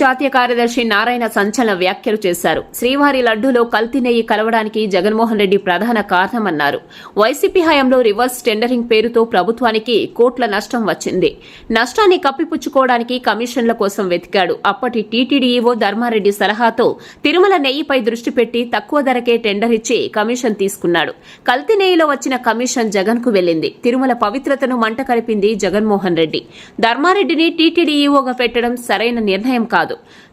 జాతీయ కార్యదర్శి నారాయణ సంచలన వ్యాఖ్యలు చేశారు. శ్రీవారి లడ్డూలో కల్తీ నెయ్యి కలవడానికి జగన్మోహన్ రెడ్డి ప్రధాన కారణమన్నారు. వైసీపీ హయాంలో రివర్స్ టెండరింగ్ పేరుతో ప్రభుత్వానికి కోట్ల నష్టం వచ్చింది. నష్టాన్ని కప్పిపుచ్చుకోవడానికి కమిషన్ల కోసం వెతికాడు. అప్పటి టీటీడీఈఓ ధర్మారెడ్డి సలహాతో తిరుమల నెయ్యిపై దృష్టి పెట్టి తక్కువ ధరకే టెండర్ ఇచ్చి కమిషన్ తీసుకున్నాడు. కల్తీ నెయ్యిలో వచ్చిన కమిషన్ జగన్కు వెళ్ళింది తిరుమల పవిత్రతను మంట కలిపింది జగన్మోహన్ రెడ్డి. ధర్మారెడ్డిని టీటీడీఈఓగా పెట్టడం సరైన నిర్ణయం కాదు.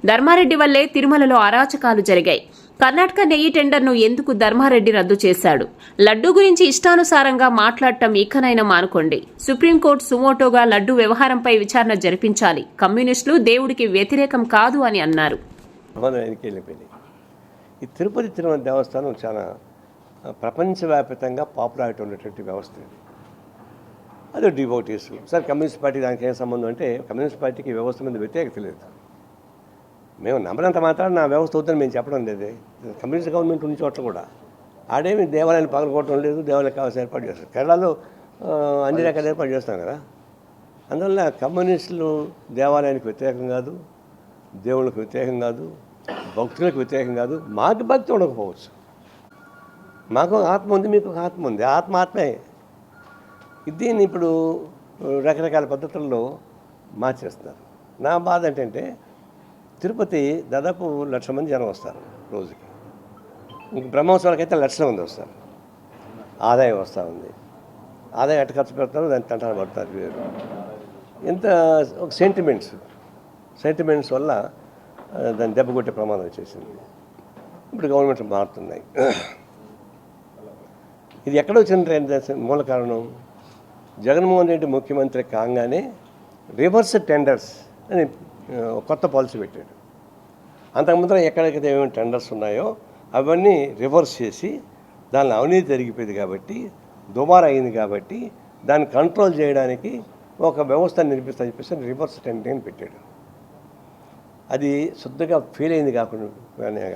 ధర్మారెడ్డి వల్లే తిరుమలలో అరాచకాలు జరిగాయి. కర్ణాటక నెయ్యి టెండర్ను ఎందుకు ధర్మారెడ్డి రద్దు చేశాడు? లడ్డు గురించి ఇష్టానుసారంగా మాట్లాడటం ఇకనైనా మానుకోండి. సుప్రీంకోర్టు సుమోటోగా లడ్డు వ్యవహారంపై విచారణ జరిపించాలి. కమ్యూనిస్టులు దేవుడికి వ్యతిరేకం కాదు అని అన్నారు. ఈ తిరుపతి తిరుమల దేవస్థానం చాలా ప్రపంచవ్యాప్తంగా పాపులారిటీ ఉన్నటువంటి వ్యవస్థ ఇది. అదే డివోటీస్. సార్ కమ్యూనిస్ట్ పార్టీ దానికి ఏం సంబంధం అంటే కమ్యూనిస్ట్ పార్టీకి వ్యవస్థ మీద వ్యతిరేకత లేదు. మేము నమ్మనంత మాత్రం నా వ్యవస్థ వద్దని మేము చెప్పడం లేదు. కమ్యూనిస్ట్ గవర్నమెంట్ ఉన్న చోట్ల కూడా. ఆడేమి దేవాలయాన్ని పగలగొట్టడం లేదు దేవాలయానికి కావాల్సిన ఏర్పాటు చేస్తారు. కేరళలో అన్ని రకాల ఏర్పాటు చేస్తాం కదా. అందువల్ల కమ్యూనిస్టులు దేవాలయానికి వ్యతిరేకం కాదు దేవుళ్ళకి వ్యతిరేకం కాదు భక్తులకు వ్యతిరేకం కాదు మాకు భక్తి ఉండకపోవచ్చు. మాకు ఆత్మ ఉంది మీకు ఒక ఆత్మ ఉంది. ఆత్మ ఆత్మే. దీన్ని ఇప్పుడు రకరకాల పద్ధతుల్లో మార్చేస్తున్నారు. నా బాధ ఏంటంటే తిరుపతి దాదాపు లక్ష మంది జనం వస్తారు రోజుకి. ఇంక బ్రహ్మోత్సవాలకి అయితే లక్షల మంది వస్తారు. ఆదాయం వస్తూ ఉంది. ఆదాయం ఎట్ట ఖర్చు పెడతారో దాన్ని తంటాలు పడతారు వేరు. ఇంత ఒక సెంటిమెంట్స్ సెంటిమెంట్స్ వల్ల దాన్ని దెబ్బ కొట్టే ప్రమాదం వచ్చేసింది. ఇప్పుడు గవర్నమెంట్ మారుతున్నాయి. ఇది ఎక్కడ వచ్చిన మూల కారణం? జగన్మోహన్ రెడ్డి ముఖ్యమంత్రి కాగానే రివర్స్ టెండర్స్ అని కొత్త పాలసీ పెట్టాడు. అంతకుముందు ఎక్కడెక్కడ ఏమేమి టెండర్స్ ఉన్నాయో అవన్నీ రివర్స్ చేసి దానిలో అవినీతి జరిగిపోయింది కాబట్టి దుబారా అయింది కాబట్టి దాన్ని కంట్రోల్ చేయడానికి ఒక వ్యవస్థ నిర్మిస్తా చెప్పేసి రివర్స్ టెండరింగ్ పెట్టాడు. అది శుద్ధగా ఫెయిల్ అయింది కాకుండా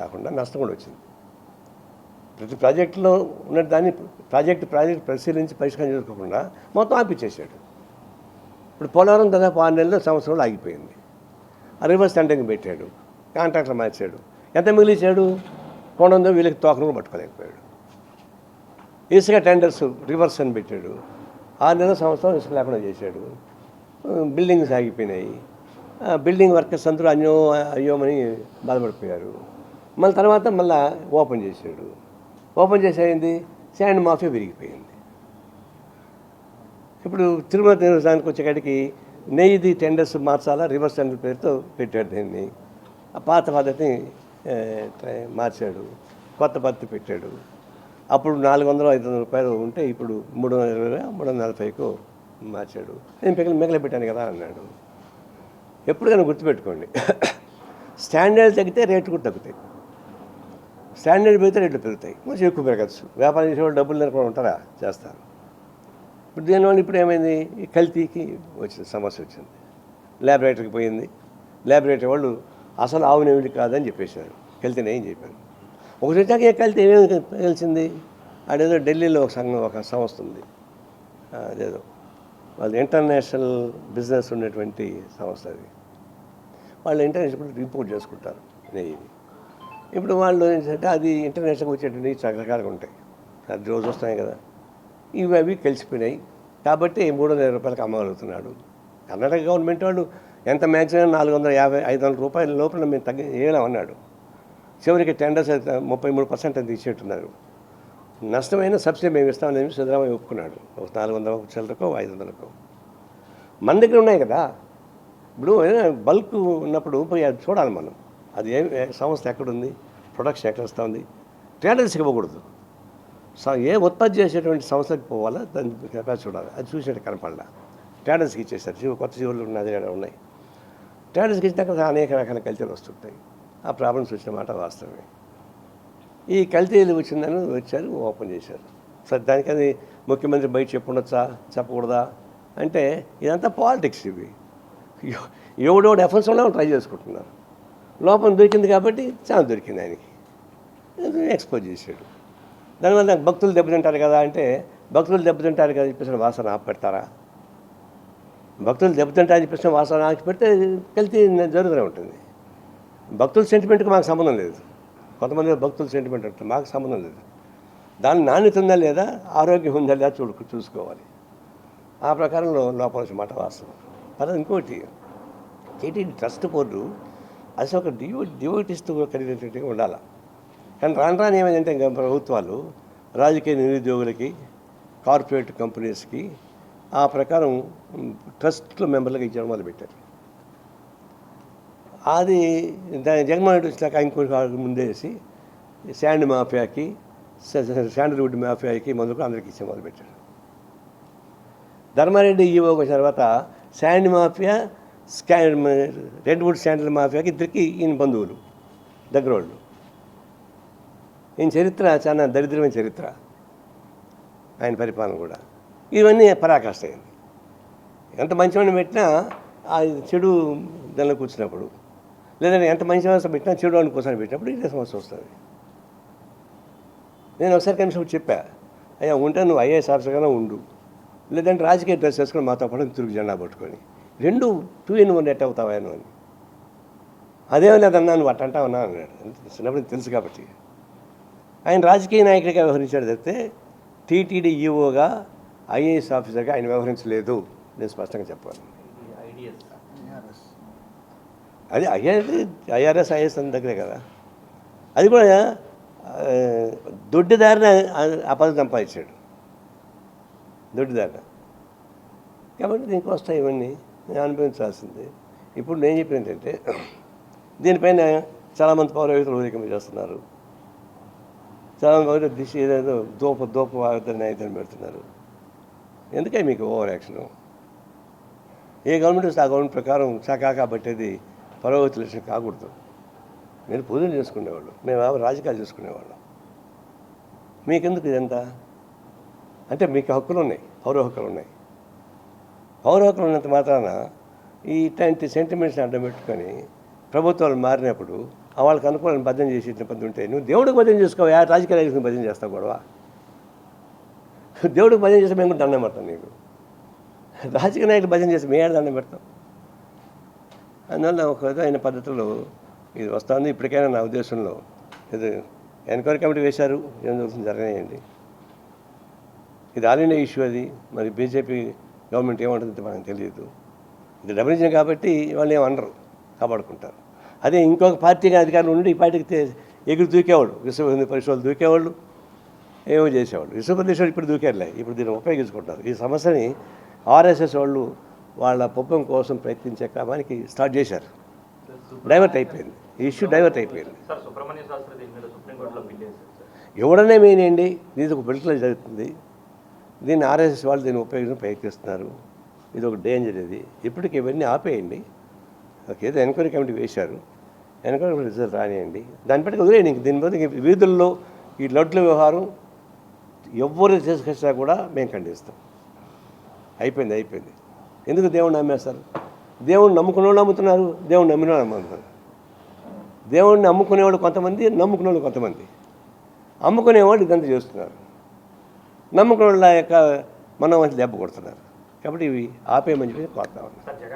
కాకుండా నష్టం కూడా వచ్చింది. ప్రతి ప్రాజెక్టులో ఉన్న దాన్ని ప్రాజెక్ట్ ప్రాజెక్ట్ పరిశీలించి పరిష్కారం చేసుకోకుండా మొత్తం ఆపిచ్చేసాడు. ఇప్పుడు పోలవరం దాదాపు ఆరు నెలలు సంవత్సరంలో ఆగిపోయింది. రివర్స్ టెండరింగ్ పెట్టాడు కాంట్రాక్టర్ మార్చాడు. ఎంత మిగిలిచాడు? కొండందో వీళ్ళకి తోకను కూడా పట్టుకోలేకపోయాడు. ఇసుక టెండర్స్ రివర్స్ అని పెట్టాడు. ఆరు నెలల సంవత్సరం ఇసుక లేకుండా చేశాడు. బిల్డింగ్స్ ఆగిపోయినాయి. బిల్డింగ్ వర్కర్స్ అందరూ అన్యో అయ్యోమని బాధపడిపోయారు. మళ్ళీ తర్వాత మళ్ళీ ఓపెన్ చేశాడు. ఓపెన్ చేసేది శాండ్ మాఫియా విరిగిపోయింది ఇప్పుడు తిరుమల దేవస్థానానికి వచ్చేకాడికి నెయ్యిది టెండర్స్ మార్చాలా రివర్స్ టెండర్ పేరుతో పెట్టాడు దీన్ని. ఆ పాత పద్ధతిని ట్రై- మార్చాడు కొత్త పద్ధతి పెట్టాడు. అప్పుడు నాలుగు వందలు ఐదు వందల రూపాయలు ఉంటే ఇప్పుడు మూడు వందల ఇరవై మూడు వందల నలభైకు మార్చాడు. నేను మిగిలి మిగిలి పెట్టాను కదా అన్నాడు. ఎప్పటికైనా గుర్తుపెట్టుకోండి. స్టాండర్డ్ తగ్గితే రేట్లు కూడా తగ్గుతాయి. స్టాండర్డ్ పెరిగితే రేట్లు పెరుగుతాయి. కొంచెం ఎక్కువ పెరగచ్చు. వ్యాపారం చేసేవాళ్ళు డబ్బులు లేకుండా ఉంటారా? చేస్తారు. ఇప్పుడు దీనివల్ల ఇప్పుడు ఏమైంది? ఈ కల్తీకి వచ్చింది సమస్య వచ్చింది. ల్యాబొరేటరీకి పోయింది. ల్యాబొరేటరీ వాళ్ళు అసలు ఆవు నెమిడి కాదని చెప్పేశారు. కల్తీ ఏం చెప్పారు. ఒకటి వచ్చాక ఏ కల్తీ ఏమేమి తెలిసింది అదేదో ఢిల్లీలో ఒక సంఘం ఒక సంస్థ ఉంది. అదేదో. వాళ్ళు ఇంటర్నేషనల్ బిజినెస్ ఉన్నటువంటి సంస్థ అది. వాళ్ళు ఇంటర్నేషనల్ రిపోర్ట్ చేసుకుంటారు నెయ్యి ఇప్పుడు వాళ్ళు ఏంటంటే అది ఇంటర్నేషనల్గా వచ్చేటువంటి రకరకాలుగా ఉంటాయి. అది రోజు వస్తాయి కదా. ఇవి అవి కలిసిపోయినాయి. కాబట్టి మూడు వందల రూపాయలకు అమ్మగలుగుతున్నాడు. కర్ణాటక గవర్నమెంట్ వాళ్ళు ఎంత మ్యాక్సిమం నాలుగు వందల యాభై ఐదు వందల రూపాయల లోపల మేము తగ్గి వేయలేమన్నాడు చివరికి టెండర్స్ అయితే ముప్పై మూడు పర్సెంట్ అని తీసేట్టున్నారు. నష్టమైన సబ్సిడీ మేము ఇస్తామని చెప్పి సిద్ధరామయ్య ఒప్పుకున్నాడు. ఒక నాలుగు వందల చిల్లరకో ఐదు వందలకో. మన దగ్గర ఉన్నాయి కదా. ఇప్పుడు బల్క్ ఉన్నప్పుడు అది చూడాలి మనం. అది ఏ సంస్థ ఎక్కడుంది ప్రొడక్షన్ ఎక్కడ వస్తుంది? ట్రేడర్స్కి ఇవ్వకూడదు. ఏ ఉత్పత్తి చేసేటువంటి సంస్థకి పోవాలా దాన్ని కెపాసిటీ చూడాలి. అది చూసినట్టు కనపడలా. ట్రేడర్స్కి ఇచ్చేసారు జీవ కొత్త జీవులు ఉన్నది ఉన్నాయి. ట్రేడర్స్కి ఇచ్చినాక అనేక రకాల కల్తీలు వస్తుంటాయి. ఆ ప్రాబ్లమ్స్ వచ్చిన మాట వాస్తవమే. ఈ కల్తీలు వచ్చిందని వచ్చారు ఓపెన్ చేశారు. సరే దానికని ముఖ్యమంత్రి బయట చెప్పుండొచ్చా? చెప్పకూడదా? అంటే ఇదంతా పాలిటిక్స్ ఇవి. ఎవ- ఎవడెవడు ఎఫెన్స్లో ట్రై చేసుకుంటున్నారు. లోపం దొరికింది కాబట్టి చాలా దొరికింది ఆయనకి. ఎక్స్పోజ్ చేశాడు. దానివల్ల భక్తులు దెబ్బతింటారు కదా అంటే భక్తులు దెబ్బతింటారు కదా చెప్పేసిన వాసన ఆపెడతారా పెడతారా భక్తులు దెబ్బతింటారని చెప్పేసిన వాసన ఆపి పెడితే కల్తీ జరుగుతూనే ఉంటుంది. భక్తుల సెంటిమెంట్కి మాకు సంబంధం లేదు. కొంతమంది భక్తుల సెంటిమెంట్ అంటే మాకు సంబంధం లేదు. దాని నాణ్యత ఉందా లేదా ఆరోగ్యం ఉందా లేదా చూడు చూసుకోవాలి. ఆ ప్రకారంలో లోపల మాట వాస్తవం. తర్వాత ఇంకోటి టీటీడీ ట్రస్ట్ బోర్డు అది ఒక డివో డివోటిస్తూ కలిగినట్టుగా ఉండాలి. కానీ రాను రాని ఏమైందంటే ఇంకా ప్రభుత్వాలు రాజకీయ నిరుద్యోగులకి కార్పొరేట్ కంపెనీస్కి ఆ ప్రకారం ట్రస్ట్లో మెంబర్లకు ఇచ్చడం మొదలుపెట్టారు అది దాని జగన్మోహన్ రెడ్డి వచ్చినాక ఇంకొక ముందేసి శాండ్ మాఫియాకి శాండల్వుడ్ మాఫియాకి మొదలు అందరికి ఇచ్చే మొదలుపెట్టాడు ధర్మారెడ్డి ఈవో వచ్చిన తర్వాత శాండ్ మాఫియా స్కా రెడ్వుడ్ శాండల్ మాఫియాకి ఇద్దరికి ఈయన బంధువులు దగ్గర వాళ్ళు ఈయన చరిత్ర చాలా దరిద్రమైన చరిత్ర. ఆయన పరిపాలన కూడా. ఇవన్నీ పరాకాష్ట అయింది ఎంత మంచివాడిని పెట్టినా ఆ చెడు దానిలో కూర్చున్నప్పుడు లేదంటే ఎంత మంచి సమస్య పెట్టినా చెడు వాడిని కూర్చొని పెట్టినప్పుడు ఇదే సమస్య వస్తుంది. నేను ఒకసారి కనీసం చెప్పా అయ్యా ఉంటే నువ్వు ఐఏఎస్ ఆఫీసర్గానే ఉండు. లేదంటే రాజకీయ డ్రెస్ వేసుకొని మాతో పాటు తిరుగు జెండా పట్టుకొని. రెండు టూ ఇన్ వన్ ఎట్ అవుతావా అని. అదేమో లేదన్నా నువ్వు అట్టంటావన్నా అన్నాడు. చిన్నప్పుడు తెలుసు కాబట్టి. ఆయన రాజకీయ నాయకుడిగా వ్యవహరించాడు తప్పితే టీటీడీ ఈఓగా ఐఏఎస్ ఆఫీసర్గా ఆయన వ్యవహరించలేదు. నేను స్పష్టంగా చెప్పాను అది ఐఆర్ ఐఆర్ఎస్ ఐఎస్ అని దగ్గరే కదా. అది కూడా దొడ్డిదారిన ఆ పదవి సంపాదించాడు. దొడ్డిదారిన కాబట్టి దీనికి వస్తాయి ఇవన్నీ. నేను అనుభవించాల్సింది. ఇప్పుడు నేను చెప్పిన ఏంటంటే దీనిపైన చాలామంది పౌరవేత్తలు ఊరికం చేస్తున్నారు. చాలామంది దిశ ఏదేదో దూప దోప వాగ్దాన్ని అయితే పెడుతున్నారు. ఎందుకే మీకు ఓవర్ యాక్షన్? ఏ గవర్నమెంట్ వస్తే ఆ గవర్నమెంట్ ప్రకారం చకాకా పట్టేది పరవతి లక్ష్యం కాకూడదు. మీరు పూజలు చేసుకునేవాళ్ళు మేము రాజకీయాలు చేసుకునేవాళ్ళం. మీకెందుకు ఇదంతా? అంటే మీకు హక్కులు ఉన్నాయి పౌర హక్కులు ఉన్నాయి పౌర హక్కులు ఉన్నంత మాత్రాన ఈ ఇట్లాంటి సెంటిమెంట్స్ని అడ్డం పెట్టుకొని ప్రభుత్వాలు మారినప్పుడు వాళ్ళకి అనుకూలంగా భజన చేసి పద్ధతి ఉంటే. నువ్వు దేవుడికి భజన చేసుకోవా రాజకీయ నాయకుడికి భజన చేస్తావు గొడవ. దేవుడికి భజన చేస్తే మేము కూడా దండం పెడతాం నీకు. రాజకీయ నాయకులు భజన చేస్తే మేము దండం పెడతాం. అందువల్ల ఒక విధమైన పద్ధతిలో ఇది వస్తుంది. ఇప్పటికైనా నా ఉద్దేశంలో ఇది ఎన్క్వైరీ కమిటీ వేశారు ఏం జరుగుతుంది జరగనేయండి. ఇది ఆల్ ఇండియా ఇష్యూ అది. మరి బీజేపీ గవర్నమెంట్ ఏమంటుంది మనకు తెలియదు. ఇది డబ్బులించిన కాబట్టి వాళ్ళు ఏమనరు కాపాడుకుంటారు. అదే ఇంకొక పార్టీగా అధికారులు ఉండి ఈ పార్టీకి ఎగురు దూకేవాళ్ళు విశ్వ హిందూ పరిషత్లు దూకేవాళ్ళు ఏమో చేసేవాళ్ళు. విశ్వప్రదేశ్ ఇప్పుడు దూకేర్లే. ఇప్పుడు దీన్ని ఉపయోగించుకుంటారు ఈ సమస్యని ఆర్ఎస్ఎస్ వాళ్ళు వాళ్ళ పొప్పం కోసం ప్రయత్నించే క్రమానికి స్టార్ట్ చేశారు. డైవర్ట్ అయిపోయింది. ఈ ఇష్యూ డైవర్ట్ అయిపోయింది. ఎవడనే మెయినండి దీనికి ఒక పొలిటికల్ జరుగుతుంది. దీన్ని ఆర్ఎస్ఎస్ వాళ్ళు దీన్ని ఉపయోగించి ప్రయత్నిస్తున్నారు. ఇది ఒక డేంజర్ ఇది. ఇప్పటికి ఇవన్నీ ఆపేయండి. ఒక ఏదో ఎన్క్వైరీ కమిటీ వేశారు. కమిటీ రిజల్ట్ రానియండి. దాని బట్టి వదిలేయండి. ఇంక దీని ఇంక వీధుల్లో ఈ లడ్ల వ్యవహారం ఎవ్వరు చేసుకొచ్చినా కూడా మేము ఖండిస్తాం. అయిపోయింది అయిపోయింది. ఎందుకు దేవుణ్ణి నమ్మేస్తారు? దేవుణ్ణి నమ్ముకునే వాళ్ళు నమ్ముతున్నారు దేవుణ్ణి నమ్మిన వాళ్ళు నమ్ముతున్నారు. దేవుణ్ణి నమ్ముకునేవాళ్ళు కొంతమంది నమ్ముకునేవాళ్ళు కొంతమంది. అమ్ముకునేవాళ్ళు ఇదంతా చేస్తున్నారు. నమ్ముకునే వాళ్ళ యొక్క మనం మంచి దెబ్బ కొడుతున్నారు. కాబట్టి ఇవి ఆపేయమని చెప్పి కోరుతా రాశారు.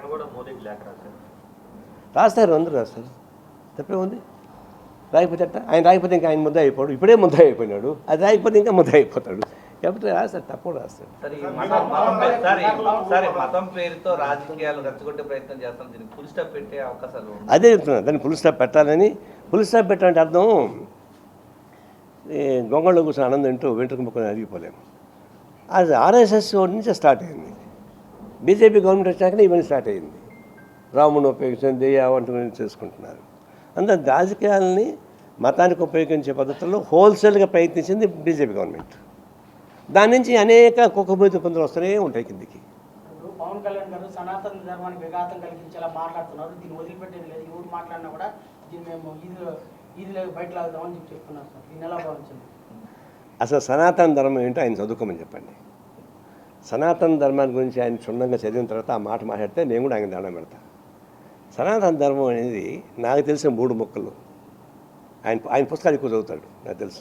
రాస్తారు అందరూ రాస్తారు. తప్పే ఉంది? రాయకపోతే అట్ట ఆయన రాయకపోతే ఇంకా ఆయన ముద్ద అయిపోడు. ఇప్పుడే ముద్ద అయిపోయినాడు. అది రాయకపోతే ఇంకా ముద్ద అయిపోతాడు. తప్పకుండా రాస్తాడు. సార్ ఈ మతం మతం పేరు- సార్ ఈ- సార్ ఈ మతం పేరుతో రాజకీయాలు రెచ్చగొట్టే ప్రయత్నం చేస్తాం దీనికి ఫుల్ స్టాప్ పెట్టే అవకాశాలు ఉన్నాయి. అదే చెప్తున్నా దాన్ని పులి స్టాప్ పెట్టాలని. పులి స్టాప్ పెట్టాలంటే అర్థం ఈ గొంగళలో కూర్చొని ఆనందం అంటూ వెంట్రుక ముక్కని అరిగిపోలేము. అది ఆర్ఎస్ఎస్ నుంచి స్టార్ట్ అయింది. బీజేపీ గవర్నమెంట్ వచ్చాకనే ఇవన్నీ స్టార్ట్ అయింది. రాముని ఉపయోగించడం దెయ్య వంటలు చేసుకుంటున్నారు. అందులో రాజకీయాలని మతానికి ఉపయోగించే పద్ధతుల్లో హోల్సేల్గా ప్రయత్నించింది బీజేపీ గవర్నమెంట్. దాని నుంచి అనేక కుక్కబోతు పొందులు వస్తూనే ఉంటాయి కిందికి. పవన్ కళ్యాణ్ గారు సనాతన ధర్మానికి విఘాతం కలిగించేలా మాట్లాడుతున్నారు. దీన్ని వదిలిపెట్టేది లేదు. ఎవరు మాట్లాడినా కూడా దీన్ని మేము ఈదిలో ఈదిలో బయట లాగుదామని చెప్పి చెప్తున్నారు సార్. దీన్ని ఎలా భావించండి? అసలు సనాతన ధర్మం ఏంటో ఆయన చదువుకోమని చెప్పండి. సనాతన ధర్మాన్ని గురించి ఆయన క్షుణ్ణంగా చదివిన తర్వాత ఆ మాట మాట్లాడితే నేను కూడా ఆయన దండం పెడతా. సనాతన ధర్మం అనేది నాకు తెలిసిన మూడు మొక్కలు. ఆయన ఆయన పుస్తకాలు ఎక్కువ చదువుతాడు నాకు తెలుసు.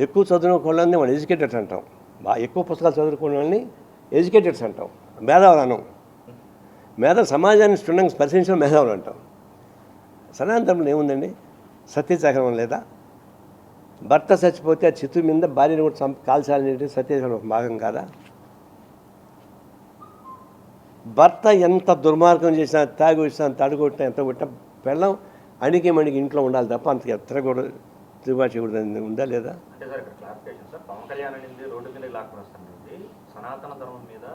ఎక్కువ చదివిన వాళ్ళని మనం ఎడ్యుకేటెడ్స్ అంటాం. బాగా ఎక్కువ పుస్తకాలు చదువుకున్న వాళ్ళని ఎడ్యుకేటెడ్స్ అంటాం. మేధావులు అనం. మేధ సమాజాన్ని క్షుణ్ణంగా స్పర్శించిన మేధావులు అంటాం. సనాతన ధర్మంలో ఏముందండి? సత్యసహనం లేదా? భర్త చచ్చిపోతే ఆ చిత్తు మీద భార్యను కూడా చంప కాల్చాలనేది సత్యసహనం భాగం కాదా? భర్త ఎంత దుర్మార్గం చేసినా తాగి వచ్చినా తడుగొట్టినా ఎంత కొట్టినా పెళ్ళం అణిగి మణిగి ఇంట్లో ఉండాలి తప్ప అంత ఎత్తర కూడా తిరుగుబాటు చేయకూడదు ఉందా లేదా? అంటే సార్ ఇక్కడ క్లారిఫికేషన్ సార్. పవన్ కళ్యాణ్ అనేది రోడ్డు మీద లాక్కుని వస్తుంది సనాతన ధర్మం మీద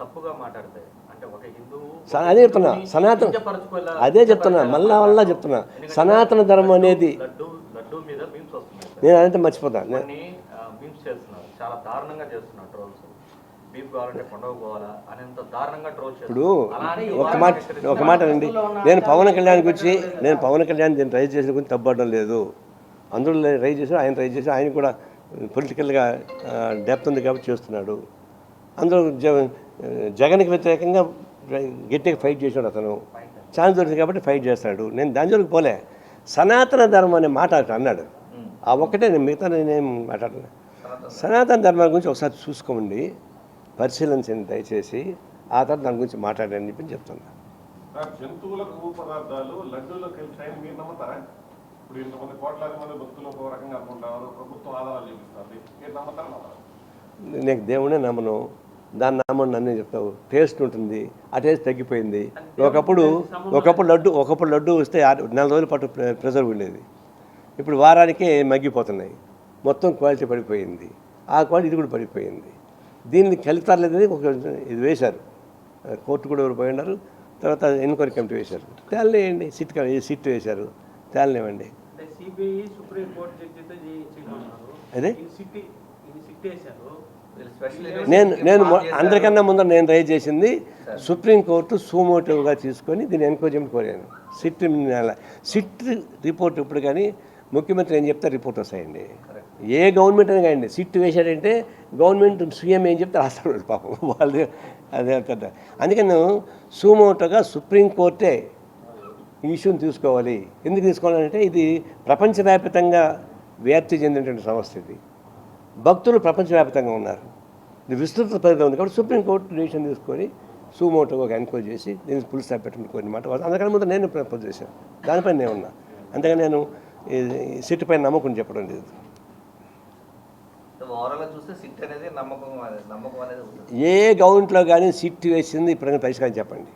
తప్పుగా మాట్లాడతాయి అంటే ఒక హిందువు స- అదే చెప్తున్నా. సనాతన అదే చెప్తున్నా. మళ్ళా మళ్ళా చెప్తున్నా. సనాతన ధర్మం అనేది లడ్డు లడ్డు మీద మీమ్స్ వస్తున్నాయి సార్. నేను అదంతా మర్చిపోతాను మీమ్స్ చేస్తున్నారు. చాలా దారుణంగా చేస్తున్నారు. ట్రోల్స్ బీఫ్ కావాలంటే కొండకు పోవాలా అనేంత దారుణంగా ట్రోల్ ఇప్పుడు ఒక మాట. ఒక మాట అండి. నేను పవన్ కళ్యాణ్ గురించి నేను పవన్ కళ్యాణ్ దీన్ని రైజ్ చేసిన గురించి తప్పడం లేదు. అందరూ రైజ్ చేశారు ఆయన రైజ్ చేశారు ఆయన కూడా పొలిటికల్గా డెప్త్ ఉంది కాబట్టి చేస్తున్నాడు. అందరూ జ జగన్కి వ్యతిరేకంగా గట్టిగా ఫైట్ చేశాడు అతను. ఛాన్స్ దొరికింది కాబట్టి ఫైట్ చేస్తాడు. నేను దాని జోలికి పోలే. సనాతన ధర్మం అనే మాట అన్నాడు. ఆ ఒక్కటే నేను మిగతా నేనేం మాట్లాడలే సనాతన ధర్మం గురించి ఒకసారి చూసుకోండి. పరిశీలించండి దయచేసి. ఆ తర్వాత దాని గురించి మాట్లాడండి అని చెప్పి చెప్తున్నా. సార్ జంతువుల కొవ్వు పదార్థాలు లడ్డూలోకి వెళ్తాయని మీరు నమ్ముతారా? ఇప్పుడు ఇంతమంది కోట్లాది మంది భక్తులు ఒక రకంగా అనుకుంటారు ప్రభుత్వం ఆధారాలు చూపిస్తుంది. మీరు నమ్ముతారా నమ్మరా? నేను దేవుడే నమ్మను. దాన్ని నమ్మను నన్నే చెప్తావు. టేస్ట్ ఉంటుంది. ఆ టేస్ట్ తగ్గిపోయింది. ఒకప్పుడు ఒకప్పుడు లడ్డు ఒకప్పుడు లడ్డు వస్తే నెల రోజుల పాటు ప్ర- ప్రిజర్వ్ ఉండేది. ఇప్పుడు వారానికే మగ్గిపోతున్నాయి. మొత్తం క్వాలిటీ పడిపోయింది. ఆ క్వాలిటీ ఇది కూడా పడిపోయింది. దీన్ని కలితారు లేదని ఒక ఇది వేశారు. కోర్టు కూడా ఎవరు పోయి ఉన్నారు తర్వాత ఎన్క్వైరీ కమిటీ వేశారు. తేలనేయండి సిట్ సిట్ వేశారు. తేలనివ్వండి అదే? నేను నేను. అందరికన్నా ముందర నేను రైజ్ చేసింది సుప్రీంకోర్టు సూమోటివ్గా తీసుకొని దీన్ని ఎంక్వైరీ కోరాను. సిట్ నెల- సిట్ రిపోర్ట్ ఇప్పుడు కానీ ముఖ్యమంత్రి ఏం చెప్తే రిపోర్ట్ వస్తాయండి. ఏ గవర్నమెంట్ అయినా కానీ సిట్ వేశాడంటే గవర్నమెంట్ సీఎం ఏం చెప్తే రాస్తారు పాపం. వాళ్ళు అదే పెద్ద. అందుకని నేను సూమోటోగా సుప్రీంకోర్టే ఈ ఇష్యూని తీసుకోవాలి. ఎందుకు తీసుకోవాలంటే ఇది ప్రపంచవ్యాప్తంగా వ్యాప్తి చెందినటువంటి సమస్య ఇది. భక్తులు ప్రపంచవ్యాప్తంగా ఉన్నారు. ఇది విస్తృత పరిధి ఉంది కాబట్టి సుప్రీంకోర్టు డిసిషన్ తీసుకొని సుమోటోగా ఒక ఎంక్వైరీ చేసి దీన్ని పులిసా పెట్టండి కొన్ని మాట అందుకని ముందు నేను ప్రపోజ్ చేశాను. దానిపైన నేను ఉన్నా. అందుకని నేను సిట్ పైన నమ్మకం చెప్పడం లేదు ఓవరాల్గా చూస్తే సిట్ అనేది నమ్మకం అనేది- నమ్మకం అనేది ఉంటుంది ఏ గవర్నమెంట్లో కానీ సిట్ వేసింది ఇప్పుడు పరిష్కారం చెప్పండి.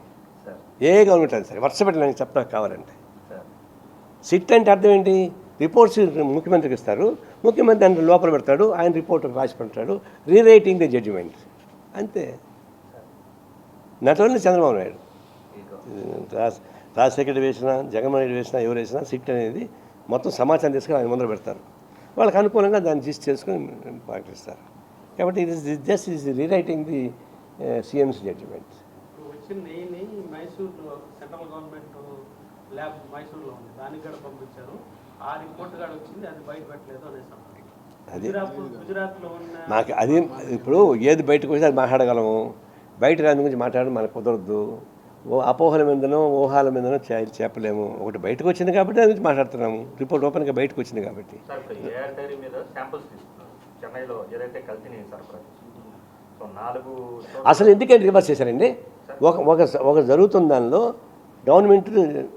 ఏ గవర్నమెంట్ అది సరే? వర్ష పెట్టి నాకు చెప్తా కావాలంటే. సిట్ అంటే అర్థం ఏంటి? రిపోర్ట్స్ ముఖ్యమంత్రికి ఇస్తారు. ముఖ్యమంత్రి దాన్ని లోపల పెడతాడు ఆయన రిపోర్ట్ రాసి పెడతాడు. Rewriting the judgment. అంతే. Not only Chandrababu Naidu. Rajasekhar వేసినా జగన్మోహన్ రెడ్డి వేసినా ఎవరు వేసినా సిట్ అనేది మొత్తం సమాచారం తీసుకొని ఆయన ముందర పెడతారు. వాళ్ళకి అనుకూలంగా దాన్ని జిస్ట్ చేసుకొని పాటిస్తారు. కాబట్టి ఇది just is rewriting the CM's judgment ఇప్పుడు వచ్చిన నెయ్యిని మైసూర్లో సెంట్రల్ గవర్నమెంట్ ల్యాబ్ మైసూర్లో ఉంది. దానికి కూడా పంపించారు. ఆ రిపోర్ట్ కూడా వచ్చింది అది బయట పెట్టలేదు అనేసి నాకు అది ఇప్పుడు ఏది బయటకు వస్తే అది మాట్లాడగలము. బయట దాని గురించి మాట్లాడడం మనకు కుదరదు. అపోహల మీదనో ఊహాల మీదనో చెప్పలేము. ఒకటి బయటకు వచ్చింది కాబట్టి దాని గురించి మాట్లాడుతున్నాము. రిపోర్ట్ ఓపెన్గా బయటకు వచ్చింది కాబట్టి. అసలు ఎందుకంటే రివర్స్ చేశారండి? ఒక ఒక ఒక జరుగుతున్న దానిలో government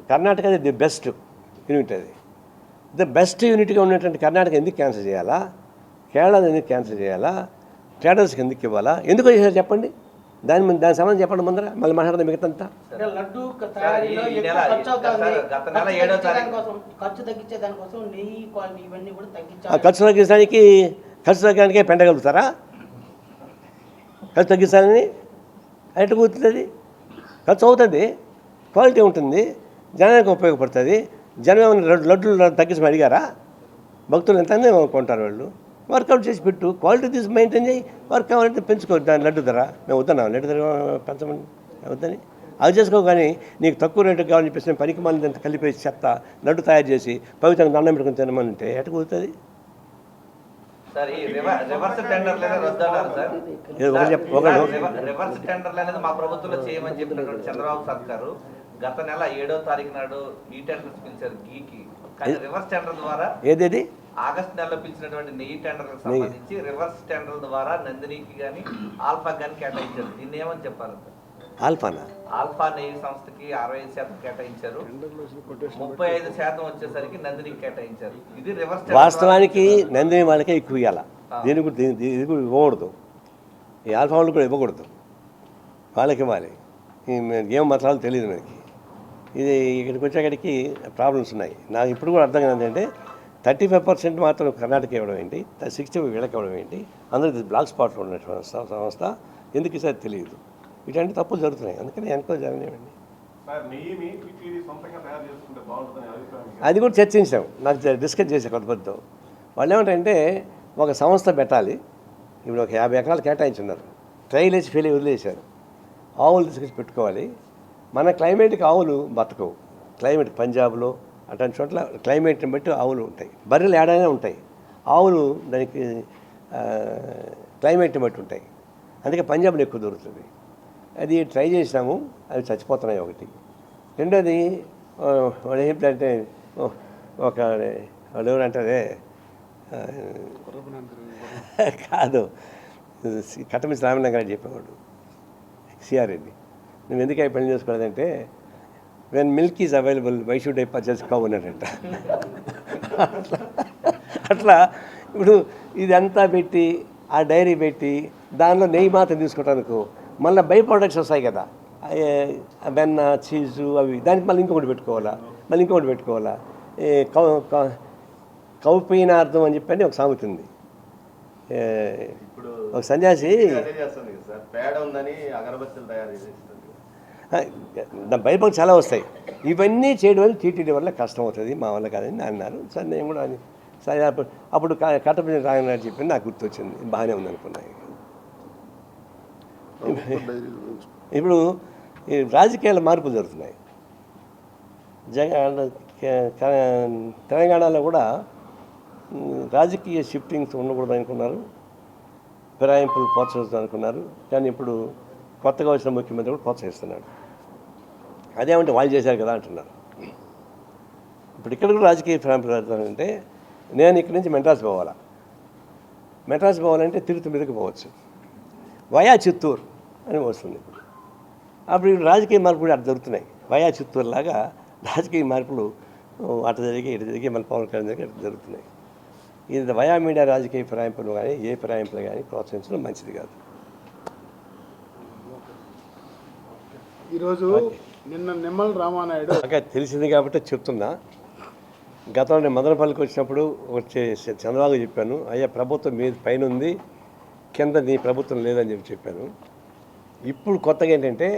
Karnataka the best unit అది. ద బెస్ట్ యూనిట్గా ఉన్నటువంటి కర్ణాటక ఎందుకు క్యాన్సిల్ చేయాలా? కేరళ ఎందుకు క్యాన్సిల్ చేయాలా? ట్రేడర్స్కి ఎందుకు ఇవ్వాలా? ఎందుకు చేశారు చెప్పండి? దాని మీద దాని సంబంధం చెప్పండి ముందర. మళ్ళీ మాట్లాడదాం అంటే లడ్డు నెల- ఖర్చు అవుతుంది సార్, గత నెల ఖర్చు ఏడో తగ్గించే తారీఖు- దానికోసం ఖర్చు తగ్గించే దానికోసం నెయ్యి క్వాలిటీ ఇవన్నీ కూడా ఆ తగ్గించాలి ఖర్చు తగ్గించడానికి ఖర్చు తగ్గడానికే పెండగలుగుతారా? ఖర్చు తగ్గించాలని ఎట్లా కుదురుతుంది ఖర్చు అవుతుంది. క్వాలిటీ ఉంటుంది. జనానికి ఉపయోగపడుతుంది. జనం ఏమైనా లడ్డు- లడ్డులు తగ్గించమని అడిగారా? భక్తులు ఎంత కొంటారు వాళ్ళు? వర్కౌట్ చేసి పెట్టు. క్వాలిటీ తీసి మెయింటైన్ చేయి. వర్క్ కావాలంటే పెంచుకో. దాని లడ్డు ధర. మేము వద్దన్నాం. లడ్డు ధర పెంచమని. వద్దని. అది చేసుకో కానీ నీకు తక్కువ రేటు కావాలని చెప్పేసి పనికి అంత కలిపేసి చెత్త లడ్డు తయారు చేసి పవిత్రంగా దండం పెట్టుకుని తినమని అంటే ఎట్ట కుదురుతుంది రివర్స్ టెండర్లు అనేది మా ప్రభుత్వంలో చేయమని చెప్పినటువంటి చంద్రబాబు సర్కారు గత నెల ఏడో తారీఖు నాడు ఈ టెండర్స్ పిలిచారు గీకి. కానీ రివర్స్ టెండర్ ద్వారా ఏదేది? ఆగస్ట్ నెలలో పిలిచినటువంటి నెయ్యి టెండర్లకు సంబంధించి రివర్స్ టెండర్ ద్వారా నందినికి కానీ ఆల్ఫా కానీ కేటాయించారు. దీన్ని ఏమని చెప్పాలి ఆల్ఫానా? ఆల్ఫా నెయ్యి సంస్థకి అరవై ఐదు శాతం కేటాయించారు. ముప్పై ఐదు శాతం వచ్చేసరికి నందినికి కేటాయించారు. ఇది రివర్స్ టెండర్ వాస్తవానికి నందిని వాళ్ళకే ఎక్కువ ఇవ్వాలి దీనికి కూడా- దీని దీనికి కూడా ఇవ్వకూడదు. ఈ ఆల్ఫా వాళ్ళు కూడా ఇవ్వకూడదు. వాళ్ళకి ఇవ్వాలి. ఏం మాట్లాడాలో తెలియదు మనకి. ఇది ఇక్కడికి వచ్చేకాడికి ప్రాబ్లమ్స్ ఉన్నాయి. నాకు ఇప్పుడు కూడా అర్థం కాదు ఏంటంటే థర్టీ ఫైవ్ పర్సెంట్ మాత్రం కర్ణాటక ఇవ్వడం ఏంటి? సిక్స్టీ వీళ్ళకి ఇవ్వడం ఏంటి? అందరూ బ్లాక్ స్పాట్లో ఉన్నటువంటి సంస్థ- సంస్థ. ఎందుకు ఇసారి తెలియదు? ఇట్లాంటి తప్పులు జరుగుతున్నాయి. అందుకని సార్ అభిప్రాయం మీకు? అది కూడా చర్చించాం. నాకు డిస్కస్ చేసే కొత్త పద్ధతితో వాళ్ళు ఏమంటారంటే ఒక సంస్థ పెట్టాలి. ఇప్పుడు ఒక యాభై ఎకరాలు కేటాయించున్నారు. ట్రైల్ వేసి ఫెయిల్ వదిలేశారు. ఆవులు తీసుకొచ్చి పెట్టుకోవాలి. మన క్లైమేట్కి ఆవులు బతకవు. క్లైమేట్ పంజాబ్లో అట్లాంటి చోట్ల క్లైమేట్ని బట్టి ఆవులు ఉంటాయి. బర్రెలు ఏడైనా ఉంటాయి. ఆవులు దానికి క్లైమేట్ని బట్టి ఉంటాయి. అందుకే పంజాబ్లో ఎక్కువ దొరుకుతుంది. అది ట్రై చేసినాము అవి చచ్చిపోతున్నాయి ఒకటి. రెండోది వాడు ఏంటంటే ఒక వాళ్ళు ఎవరంటారే కాదు కట్టమిసి రామన్న గారు చెప్పేవాడు సిఆర్ రెడ్డి. నువ్వు ఎందుకు అవి పని చేసుకోలేదంటే when milk is available why should I purchase cow అన్నాడంట అట్లా ఇప్పుడు ఇదంతా పెట్టి ఆ డైరీ పెట్టి దానిలో నెయ్యి మాత్రం తీసుకోవటానికి మళ్ళీ బై ప్రొడక్ట్స్ వస్తాయి కదా. వెన్న చీజు అవి దానికి మళ్ళీ ఇంకొకటి పెట్టుకోవాలా? మళ్ళీ ఇంకొకటి పెట్టుకోవాలా? కౌ కౌ- కౌపీనార్థం అని చెప్పని ఒక సామెత ఉంది ఒక సన్యాసి పేడ ఉందని అగరబత్తులు తయారు బైబిల్ చాలా వస్తాయి. ఇవన్నీ చేయడం వల్ల టీటీడీ వల్ల కష్టం అవుతుంది మా వల్ల కాదని అన్నారు. సరే నేను కూడా అని సరే అప్పుడు అప్పుడు కట్టపల్లి రాయనాడు చెప్పింది నాకు గుర్తొచ్చింది. బాగానే ఉంది అనుకున్నాను ఇప్పుడు ఈ రాజకీయాల మార్పులు జరుగుతున్నాయి. జగ క- తెలంగాణలో కూడా రాజకీయ షిఫ్టింగ్స్ ఉండకూడదు అనుకున్నారు. ఫిరాయింపులు ప్రోత్సహిస్తాం అనుకున్నారు కానీ ఇప్పుడు కొత్తగా వచ్చిన ముఖ్యమంత్రి కూడా ప్రోత్సహిస్తున్నాడు. అదేమంటే వాళ్ళు చేశారు కదా అంటున్నారు. ఇప్పుడు ఇక్కడ కూడా రాజకీయ జరుగుతానంటే నేను ఇక్కడి నుంచి మెడ్రాస్ పోవాలా? మెడ్రాస్ పోవాలంటే తిరుపతి మీదకి పోవచ్చు. వయా చిత్తూరు అని వస్తుంది ఇప్పుడు. అప్పుడు రాజకీయ మార్పులు కూడా అటు జరుగుతున్నాయి. వయా చిత్తూరు లాగా రాజకీయ మార్పులు అటు జరిగి ఇటు జరిగి మన పవన్ కళ్యాణ్ దగ్గర ఇటు జరుగుతున్నాయి. ఇది వయా మీడియా రాజకీయ ఫిరాయింపులు కానీ ఏ ఫిరాయింపులు కానీ ప్రోత్సహించడం మంచిది కాదు. ఈరోజు నిన్న నిమ్మల రామానాయుడు బాగా తెలిసింది కాబట్టి చెప్తున్నా. గతంలో నేను మదనపల్లికి వచ్చినప్పుడు వచ్చే చంద్రబాబు చెప్పాను అయ్యా ప్రభుత్వం మీద పైన ఉంది కింద నీ ప్రభుత్వం లేదని చెప్పి చెప్పాను. ఇప్పుడు కొత్తగా ఏంటంటే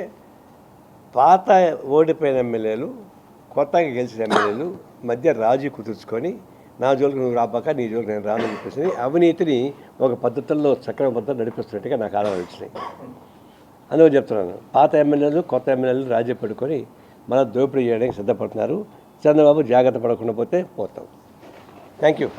పాత ఓడిపోయిన ఎమ్మెల్యేలు కొత్తగా గెలిచిన ఎమ్మెల్యేలు మధ్య రాజీ కుదుర్చుకొని నా జోలికి నువ్వు రాబాక నీ జోలికి నేను రాను చెప్పేసి అవినీతిని ఒక పద్ధతుల్లో చక్రం పద్ధతి నడిపిస్తున్నట్టుగా నాకు ఆలోచించినాయి అందుకు చెప్తున్నాను. పాత ఎమ్మెల్యేలు కొత్త ఎమ్మెల్యేలు రాజీ పడుకొని మన దోపిడీ చేయడానికి సిద్ధపడుతున్నారు. చంద్రబాబు జాగ్రత్త పడకుండా పోతే పోతాం. Thank you